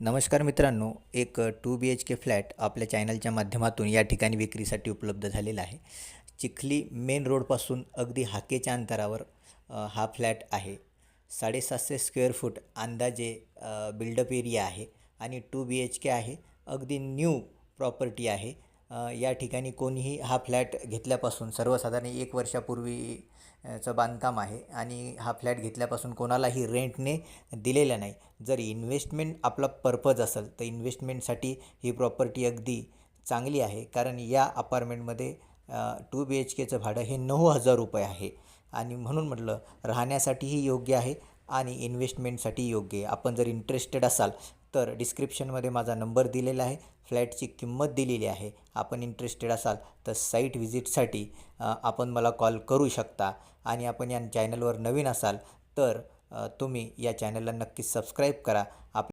नमस्कार मित्रांनो एक two B H K flat आपल्या चॅनलच्या माध्यमातून या ठिकाणी विक्रीसाठी उपलब्ध झालेला आहे. चिखली मेन रोडपासून अगदी हाकेच्या अंतरावर हा फ्लॅट आहे. साडेसातशे स्क्वेअर फूट अंदाजे बिल्डअप एरिया आहे आणि टू बी एच के आहे. अगदी न्यू प्रॉपर्टी आहे. या ठिकाणी कोणीही हा फ्लॅट घेतल्यापासून सर्वसाधारण एक वर्षापूर्वी चं बांधकाम आहे आणि हा फ्लॅट घेतल्यापासून कोणालाही रेंटने दिलेला नाही. जर इन्व्हेस्टमेंट आपला पर्पज असेल तर इन्व्हेस्टमेंटसाठी ही प्रॉपर्टी अगदी चांगली आहे. कारण या अपार्टमेंटमध्ये टू बी एच केचं भाडं हे नऊ हजार रुपये आहे. आणि म्हणून म्हटलं राहण्यासाठीही योग्य आहे आणि इन्व्हेस्टमेंटसाठी योग्य आहे. आपण जर इंटरेस्टेड असाल तर डिस्क्रिप्शनमध्ये माझा नंबर दिलेला आहे. फ्लॅटची किंमत दिलेली आहे. आपण इंटरेस्टेड असाल तर साईट व्हिजिटसाठी आपण मला कॉल करू शकता. आणि आपण या चॅनलवर नवीन असाल तर तुम्ही या चॅनलला नक्की सबस्क्राईब करा. आप